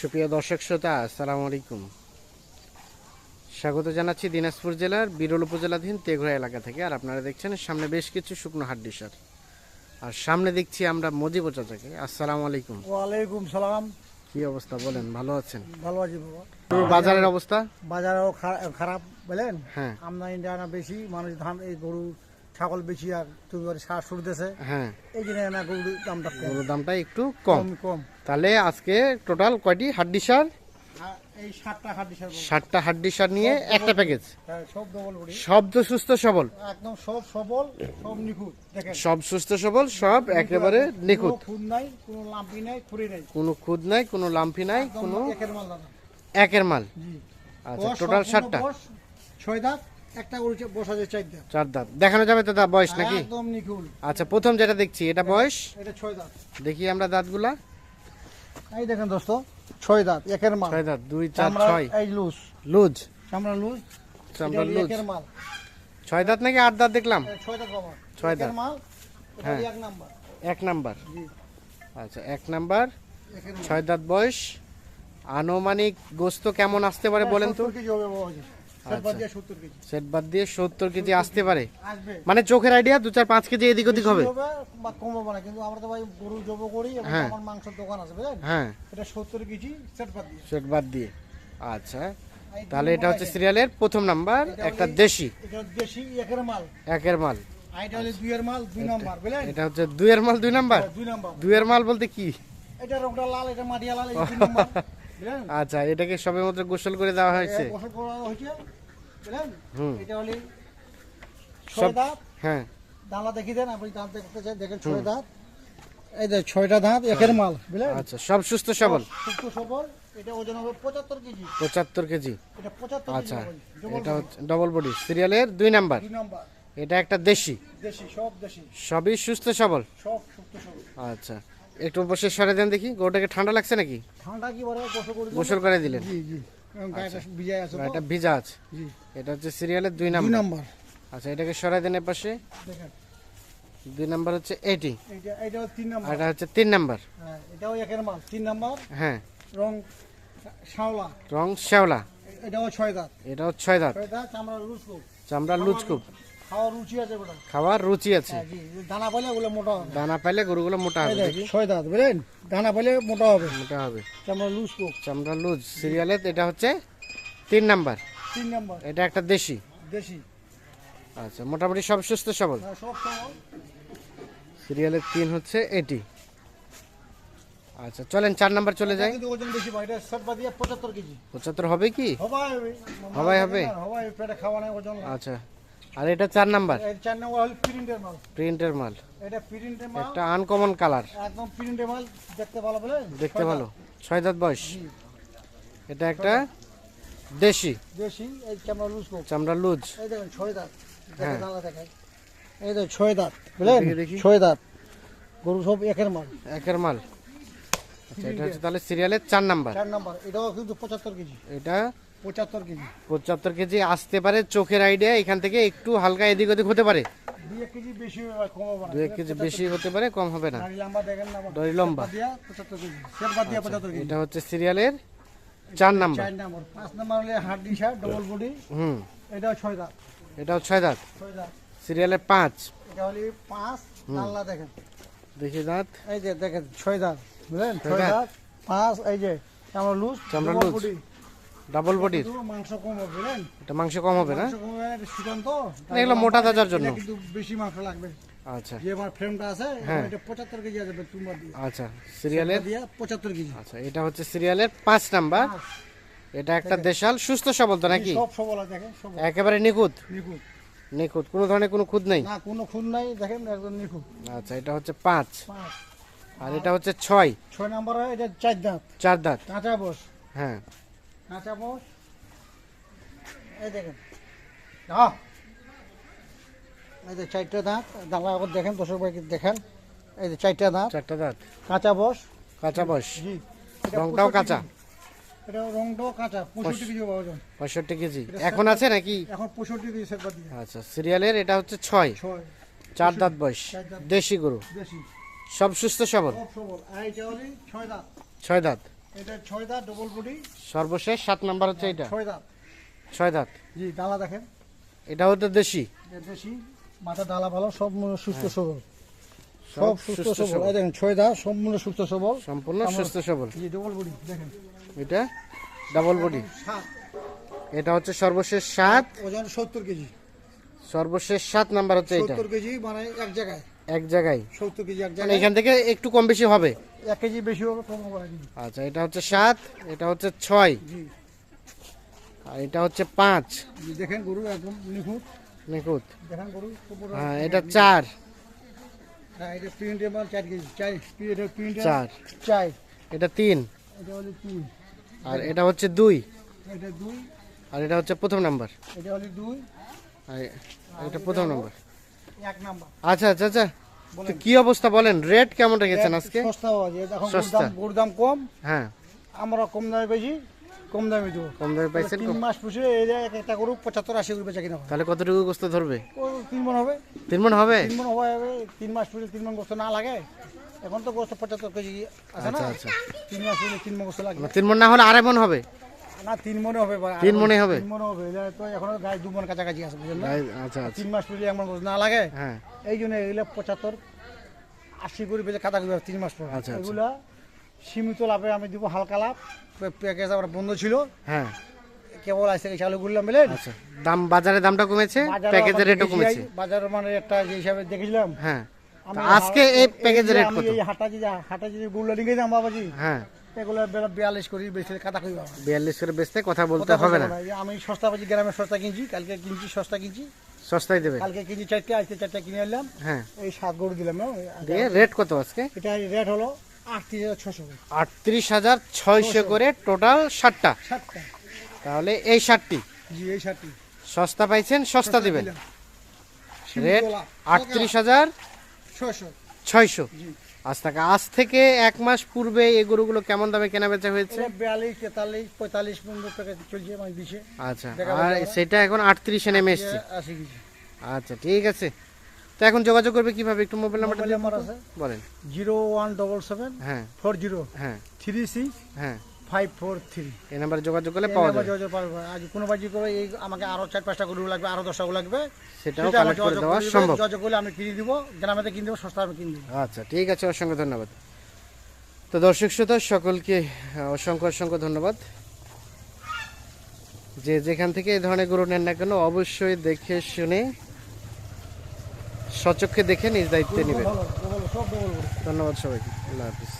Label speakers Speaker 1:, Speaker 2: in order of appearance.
Speaker 1: সুপ্রিয় দর্শক শ্রোতা আসসালামু আলাইকুম। স্বাগত জানাচ্ছি দিনাজপুর জেলার বিরল উপজেলাধীন তেঘরা এলাকা থেকে আর আপনারা দেখছেন সামনে বেশ কিছু শুকনো হাড্ডি সার। আর সামনে দেখছি আমরা মজিব চাচাকে। আসসালামু আলাইকুম।
Speaker 2: ওয়ালাইকুম সালাম।
Speaker 1: কি অবস্থা বলেন ভালো আছেন?
Speaker 2: ভালো আছি বাবা।
Speaker 1: বাজারের অবস্থা?
Speaker 2: বাজারও খারাপ বলেন?
Speaker 1: হ্যাঁ।
Speaker 2: আমদানি বেশি মানুষ ধান এই গরু ছাগল বেশি আর তুমি সার সুরতেছে
Speaker 1: হ্যাঁ।
Speaker 2: এই জন্য না গরুর দামটা কম।
Speaker 1: গরুর দামটা একটু কম।
Speaker 2: কম
Speaker 1: তাহলে আজকে টোটাল কয়টি হাড্ডি সার?
Speaker 2: এই সাতটা হাড্ডি সার গরু।
Speaker 1: ষাটটা হাড্ডি সার নিয়ে একটা প্যাকেজ
Speaker 2: হ্যাঁ,
Speaker 1: শব্দ সুস্থ সবল।
Speaker 2: একদম সব সবল সব নিখুঁত দেখেন।
Speaker 1: সব সুস্থ সবল সব একেবারে নিখুঁত।
Speaker 2: কোনো খুদ নাই কোনো লাম্পি নাই খুঁড়ি নাই।
Speaker 1: কোনো খুদ নাই কোনো লাম্পি নাই কোনো
Speaker 2: একের মাল
Speaker 1: একের মাল। আচ্ছা টোটাল ষাটটা
Speaker 2: ছয় দাঁত। একটা গরু চে- বসা যায় চার দাঁত।
Speaker 1: চার দাঁত। দেখানো যাবে তো বয়স নাকি?
Speaker 2: একদম নিখুঁত।
Speaker 1: আচ্ছা প্রথম যেটা দেখছি এটা বয়স?
Speaker 2: এটা ছয় দাঁত।
Speaker 1: দেখি আমরা দাঁতগুলা।
Speaker 2: এই দেখেন দোস্ত ছয় দাঁত একের মাল।
Speaker 1: ছয় দাঁত দুই চার ছয়।
Speaker 2: এই লুজ।
Speaker 1: লুজ?
Speaker 2: চামড়া লুজ
Speaker 1: চামড়া লুজ।
Speaker 2: একের মাল।
Speaker 1: ছয় দাঁত নাকি আট দাঁত দেখলাম?
Speaker 2: ছয় দাঁত বাবা।
Speaker 1: ছয় দাঁত।
Speaker 2: মাল
Speaker 1: হ্যাঁ।
Speaker 2: এক নাম্বার।
Speaker 1: এক নাম্বার। আচ্ছা এক নাম্বার। ছয় দাঁত বয়স। আনুমানিক গোস্ত কেমন আসতে পারে বলেন তো?
Speaker 2: 70 কেজি হবে বাবা জি। সেট বাদ দিয়ে 70 কেজি।
Speaker 1: সেট বাদ দিয়ে সত্তর কেজি আসতে পারে। মানে চোখের আইডিয়া দু চার পাঁচ কেজি এদিক ওদিক হবে।
Speaker 2: বা কম হবে না কিন্তু আমরা তো ভাই গরু জব করি
Speaker 1: হ্যাঁ।
Speaker 2: আমার মাংসের দোকান আছে বুঝলেন?
Speaker 1: হ্যাঁ।
Speaker 2: এটা 70 কেজি সেট বাদ দিয়ে।
Speaker 1: সেট বাদ দিয়ে। আচ্ছা। তাহলে এটা হচ্ছে সিরিয়ালের প্রথম নাম্বার একটা দেশি।
Speaker 2: এটা দেশি একের মাল।
Speaker 1: একের মাল।
Speaker 2: এটা হলো দুইয়ের মাল দুই নাম্বার বুঝলেন?
Speaker 1: এটা হচ্ছে দুইয়ের মাল দুই নাম্বার
Speaker 2: দুই নাম্বার
Speaker 1: দুইয়ের মাল বলতে কি?
Speaker 2: এটা রংটা লাল এটা মাটিয়া লাল এই দুই নাম্বার
Speaker 1: আচ্ছা এটাকে সবে মাত্র গোসল করে দেওয়া হয়েছে।
Speaker 2: এক করা হয়েছে বুঝলেন? এটা হলে ছয় দাঁত।
Speaker 1: হ্যাঁ।
Speaker 2: দাঁড়া দেখি দেন আপনি দাঁত দেখতে চাই দেখেন ছয় দাঁত। এই যে ছয়টা দাঁত একের মাল বুঝলেন?
Speaker 1: আচ্ছা সব সুস্থ সবল?
Speaker 2: সুস্থ সবল এটা ওজন হবে পঁচাত্তর কেজি। এটা
Speaker 1: আচ্ছা এটা হচ্ছে ডবল বডি সিরিয়ালের দুই নাম্বার।
Speaker 2: দুই নাম্বার।
Speaker 1: এটা একটা দেশি?
Speaker 2: দেশি সব দেশি।
Speaker 1: সবই সুস্থ সবল?
Speaker 2: সব সুস্থ সবল।
Speaker 1: আচ্ছা। একটু বসে সরে দেন দেখি গরুটাকে ঠান্ডা লাগছে নাকি?
Speaker 2: ঠান্ডা কি বলে? গোসল করে দিন।
Speaker 1: গোসল করে দিলেন।
Speaker 2: জি জি। গায়েটা ভিজায় আছে তো।
Speaker 1: এটা ভিজা আছে।
Speaker 2: জি।
Speaker 1: এটা হচ্ছে সিরিয়ালের দুই
Speaker 2: দুই
Speaker 1: নাম্বার।
Speaker 2: নাম্বার।
Speaker 1: আচ্ছা এটাকে সরাই দেন এর পাশে
Speaker 2: দেখেন।
Speaker 1: দুই নাম্বার হচ্ছে এটি।
Speaker 2: এটা হচ্ছে তিন নাম্বার।
Speaker 1: এটা হচ্ছে তিন নাম্বার।
Speaker 2: হ্যাঁ এটাও একের মাল। তিন নাম্বার।
Speaker 1: হ্যাঁ।
Speaker 2: রং শাওলা
Speaker 1: রং শ্যাওলা।
Speaker 2: এটাও ছয় দাঁত।
Speaker 1: এটাও ছয় দাঁত।
Speaker 2: ছয় দাঁত চামড়া খুব
Speaker 1: চামড়া লুচকুপ
Speaker 2: খাওয়ার রুচি আছে ওটা
Speaker 1: খাওয়ার রুচি আছে।
Speaker 2: হ্যাঁ দানা পাইলে ওগুলো মোটা হবে।
Speaker 1: দানা পাইলে গরুগুলো মোটা হবে
Speaker 2: ছয় দাঁত বুঝলেন? দানা পাইলে মোটা হবে।
Speaker 1: মোটা হবে।
Speaker 2: চামড়া লুজ
Speaker 1: চামড়া লুজ সিরিয়ালের এটা হচ্ছে তিন নাম্বার।
Speaker 2: তিন নাম্বার।
Speaker 1: এটা একটা দেশি।
Speaker 2: দেশি।
Speaker 1: আচ্ছা মোটামুটি সব সুস্থ সবল?
Speaker 2: হ্যাঁ, সব সবল।
Speaker 1: সিরিয়ালের তিন হচ্ছে এটি। আচ্ছা চলেন চার নাম্বার চলে যাই।
Speaker 2: পঁচাত্তর
Speaker 1: হবে কি?
Speaker 2: হবাই হবে।
Speaker 1: আচ্ছা। আর এটা চার নাম্বার?
Speaker 2: চার নম্বর হল প্রিন্টের মাল।
Speaker 1: প্রিন্টের মাল।
Speaker 2: এটা প্রিন্টের মাল।
Speaker 1: একটা আনকমন কালার
Speaker 2: একদম প্রিন্টের মাল দেখতে ভালো বলে?
Speaker 1: দেখতে ভালো। ছয় দাঁত বয়স। এটা একটা দেশি।
Speaker 2: দেশি এই চামড়া লুজ
Speaker 1: চামড়া লুজ
Speaker 2: এই দেখেন ছয় দাঁত।
Speaker 1: হ্যাঁ।
Speaker 2: দেখে দাঁড়া এই দেখো ছয় দাঁত। বুঝলেন। ছয় দাঁত। গরু সব একের মাল।
Speaker 1: একের মাল। আচ্ছা এটা হচ্ছে তাহলে সিরিয়ালের চার নাম্বার।
Speaker 2: চার নাম্বার। এটাও কিন্তু পঁচাত্তর কেজি।
Speaker 1: এটা
Speaker 2: পঁচাত্তর কেজি।
Speaker 1: পঁচাত্তর কেজি আসতে পারে চোখের আইডিয়া এখান থেকে একটু হালকা এদিক ওদিক হতে পারে।
Speaker 2: দুই কেজি বেশি কম হবে না।
Speaker 1: দু এক কেজি বেশি হতে পারে কম হবে না।
Speaker 2: দাড়ি লম্বা। কেজি
Speaker 1: এটা হচ্ছে সিরিয়ালের চার নাম্বার।
Speaker 2: পাঁচ নাম্বার হলে হাড্ডি শার্ট ডবল বডি
Speaker 1: হুম।
Speaker 2: এটাও ছয় দাঁত।
Speaker 1: এটাও ছয় দাঁত। সিরিয়ালের পাঁচ।
Speaker 2: এটা হলে পাঁচ আল্লাহ দেখেন।
Speaker 1: দেখি দাঁত।
Speaker 2: এই যে দেখেন ছয় দাঁত। বুঝলেন?
Speaker 1: ছয় দাঁত।
Speaker 2: পাঁচ এই যে চামড়া লুজ
Speaker 1: চামড়া লুজ। ডাবল বডির
Speaker 2: মাংস কম হবে বুঝলেন
Speaker 1: এটা মাংস কম হবে না?
Speaker 2: তো
Speaker 1: এগুলো মোটা তাজার জন্য।
Speaker 2: কিন্তু বেশি মাংস লাগবে।
Speaker 1: আচ্ছা।
Speaker 2: যে আমার ফ্রেমটা আছে
Speaker 1: হ্যাঁ।
Speaker 2: এটা পঁচাত্তর কেজি আছে তোমার দিয়ে।
Speaker 1: আচ্ছা সিরিয়ালের?
Speaker 2: দিয়া পঁচাত্তর কেজি।
Speaker 1: আচ্ছা এটা হচ্ছে সিরিয়ালের পাঁচ নাম্বার। এটা একটা দেশাল সুস্থ সবল তো নাকি?
Speaker 2: সব সবল দেখেন সব
Speaker 1: একেবারে নিখুঁত?
Speaker 2: নিখুঁত।
Speaker 1: নিখুঁত কোনো ধরনের কোনো খুঁত নেই?
Speaker 2: না কোনো খুন নাই দেখেন একদম নিখুঁত।
Speaker 1: আচ্ছা এটা হচ্ছে পাঁচ।
Speaker 2: পাঁচ।
Speaker 1: আর এটা হচ্ছে ছয়।
Speaker 2: ছয় নাম্বার এটা চার দাঁত।
Speaker 1: চার দাঁত।
Speaker 2: কাঁচা বস।
Speaker 1: হ্যাঁ।
Speaker 2: কাঁচা বস। এই দেখেন। হ্যাঁ এই যে চারটা দাঁত দাঁড়া আবার দেখেন দর্শক ভাইকে দেখেন? এই যে চারটা দাঁত।
Speaker 1: চারটা দাঁত।
Speaker 2: কাঁচা বস।
Speaker 1: কাঁচা বয়স
Speaker 2: জি।
Speaker 1: রংটাও কাঁচা।
Speaker 2: এটা রংটাও কাঁচা পঁয়ষট্টি কেজি পাওয়া
Speaker 1: পঁয়ষট্টি কেজি। এখন আছে নাকি?
Speaker 2: এখন পঁয়ষট্টি কেজি সেট দিয়ে।
Speaker 1: আচ্ছা সিরিয়ালের এটা হচ্ছে ছয়।
Speaker 2: ছয়।
Speaker 1: চার দাঁত বয়স। দেশি গরু।
Speaker 2: দেশি।
Speaker 1: সব সুস্থ সবল।
Speaker 2: সবল। ছয় দাঁত।
Speaker 1: ছয় দাঁত।
Speaker 2: এটা ছয় দাঁত ডবল বডি
Speaker 1: সর্বশেষ সাত নাম্বার হচ্ছে এটা।
Speaker 2: ছয় দাঁত।
Speaker 1: ছয় দাঁত।
Speaker 2: জি ডালা দেখেন।
Speaker 1: এটা হচ্ছে দেশি।
Speaker 2: বেশি মাথা ডালা ভালো সব মনে সুস্থ সবল।
Speaker 1: সব
Speaker 2: সুস্থ সবল। এই দেখেন ছয় দাঁত সম্পূর্ণ সুস্থ সবল।
Speaker 1: সম্পূর্ণ সুস্থ সবল।
Speaker 2: জি ডবল বডি দেখেন।
Speaker 1: এটা ডাবল বডি এটা হচ্ছে সর্বশেষ সাত।
Speaker 2: ওজন সত্তর কেজি।
Speaker 1: সর্বশেষ সাত নাম্বার হচ্ছে এটা।
Speaker 2: সত্তর কেজি মানে এক জায়গায়।
Speaker 1: এক জায়গায়?
Speaker 2: সত্তর কেজি এক
Speaker 1: মানে
Speaker 2: জায়গায়।
Speaker 1: এখান থেকে একটু কম বেশি হবে?
Speaker 2: এক কেজি বেশি হবে কম হবে
Speaker 1: আচ্ছা এটা হচ্ছে সাত এটা হচ্ছে ছয়। আর এটা হচ্ছে পাঁচ।
Speaker 2: দেখেন গরু একদম নিখুঁত।
Speaker 1: নিখুঁত।
Speaker 2: দেখেন গরু
Speaker 1: হ্যাঁ এটা চার।
Speaker 2: হ্যাঁ এটা প্রিন্ট এবার চার কেজি। চার এটা প্রিন্ট
Speaker 1: চার।
Speaker 2: চার।
Speaker 1: এটা তিন।
Speaker 2: এটা হলো তিন
Speaker 1: আর এটা হচ্ছে দুই।
Speaker 2: এটা দুই।
Speaker 1: আর এটা হচ্ছে প্রথম নাম্বার।
Speaker 2: এটা হলো দুই।
Speaker 1: আর এটা প্রথম নাম্বার।
Speaker 2: এক নাম্বার।
Speaker 1: আচ্ছা আচ্ছা আচ্ছা। তো কি অবস্থা বলেন? রেট কেমন রেখেছেন আজকে?
Speaker 2: সস্তা পাওয়া যায়। এখন
Speaker 1: সস্তা।
Speaker 2: দাম গরুর দাম কম।
Speaker 1: হ্যাঁ।
Speaker 2: আমরা কম দামে বেশি কম দামে দেবো।
Speaker 1: কম দামে পাইছেন
Speaker 2: তিন মাস পুষে এক একটা গরু পঁচাত্তর আশি করে বেচা কিনা
Speaker 1: তাহলে কতটুকু গোস্ত ধরবে?
Speaker 2: তিন মন হবে।
Speaker 1: তিন মন হবে?
Speaker 2: তিন মন হবে তিন মাস পুষে তিন মন গোস্ত না লাগে। এখন তো গোস্ত পঁচাত্তর কেজি আছে না।
Speaker 1: আচ্ছা আচ্ছা।
Speaker 2: তিন মাস পুষে তিন মন গোস্ত লাগে।
Speaker 1: তিন মন না হলে আড়াই মন হবে।
Speaker 2: না তিন মনে হবে
Speaker 1: তিন মণে হবে?
Speaker 2: তিন মনে হবে। তো এখন দু মন কাছাকাছি আছে বুঝলেন
Speaker 1: আচ্ছা
Speaker 2: তিন মাস না লাগে।
Speaker 1: হ্যাঁ।
Speaker 2: এই জন্য এগুলো পঁচাত্তর আশি করে তিন মাস পর।
Speaker 1: আচ্ছা, আচ্ছা।
Speaker 2: এগুলা সীমিত লাভে আমি দিব হালকা লাভ। প্যাকেজ আমার বন্ধ ছিল।
Speaker 1: হ্যাঁ।
Speaker 2: কেবল আজ থেকে চালু করলাম
Speaker 1: আচ্ছা। দাম বাজারে দামটা কমেছে?
Speaker 2: বাজারে
Speaker 1: প্যাকেজের রেটও কমেছে?
Speaker 2: বাজার মানে একটা যে হিসাবে দেখেছিলাম।
Speaker 1: হ্যাঁ। আজকে এই প্যাকেজের রেট
Speaker 2: আমি
Speaker 1: কত?
Speaker 2: এই হাটা যে হাটা যে গুলো লিখে যাম বাবাজি
Speaker 1: হ্যাঁ।
Speaker 2: এগুলো বিয়াল্লিশ করি বেশি কাটা করি
Speaker 1: বিয়াল্লিশ করে বেচতে কথা বলতে হবে না।
Speaker 2: আমি সস্তা বাজি গ্রামে সস্তা কিনছি কালকে কিনছি সস্তা কিনছি।
Speaker 1: সস্তায় দেবে?
Speaker 2: কালকে কিনছি চারটে আজকে চারটে কিনে আনলাম।
Speaker 1: হ্যাঁ।
Speaker 2: এই সাত গরু দিলাম
Speaker 1: দিয়ে রেট কত আজকে?
Speaker 2: এটা রেট হলো আটত্রিশ হাজার
Speaker 1: ছয়শো করে টোটাল ষাটটা। তাহলে এই ষাটটি।
Speaker 2: জি এই সাতটি
Speaker 1: সস্তা পাইছেন সস্তা দিবেন। রেট আটত্রিশ হাজার ছয়শো।
Speaker 2: জি।
Speaker 1: আজ থেকে আজ থেকে এক মাস পূর্বে এই গরুগুলো কেমন দামে কেনা বেচা হয়েছে
Speaker 2: বিয়াল্লিশ তেতাল্লিশ পঁয়তাল্লিশ পর্যন্ত চলছে মানে দিছে
Speaker 1: আচ্ছা আর সেটা এখন আটত্রিশে নেমে এসছে আচ্ছা ঠিক আছে। তো এখন যোগাযোগ করবে কীভাবে? একটু মোবাইল নাম্বারটা দিন
Speaker 2: নাম্বার আছে।
Speaker 1: বলেন।
Speaker 2: জিরো ওয়ান ডবল সেভেন
Speaker 1: হ্যাঁ।
Speaker 2: ফোর জিরো
Speaker 1: হ্যাঁ।
Speaker 2: থ্রি সিক্স
Speaker 1: হ্যাঁ।
Speaker 2: ফাইভ ফোর থ্রি
Speaker 1: এই নাম্বারে যোগাযোগ করলে পাওয়া যাবে
Speaker 2: আজ কোনো বাজি করে এই আমাকে আরও চার পাঁচটা গরু লাগবে আরও দশটা গরু লাগবে।
Speaker 1: সেটাও কালেক্ট করে
Speaker 2: যোগাযোগ
Speaker 1: দেওয়া সম্ভব।
Speaker 2: যোগাযোগ করলে আমি কিনে দিব গ্রামেতে কিনে দেবো সস্তা আমি কিনে দিব।
Speaker 1: আচ্ছা ঠিক আছে অসংখ্য ধন্যবাদ। তো দর্শক শ্রোতা সকলকে অসংখ্য অসংখ্য ধন্যবাদ। যে যেখান থেকে এই ধরনের গরু নেন না কেন অবশ্যই দেখে শুনে সচক্ষে দেখে নিজ দায়িত্বে নেবেন। ধন্যবাদ সবাইকে আল্লাহ হাফিজ।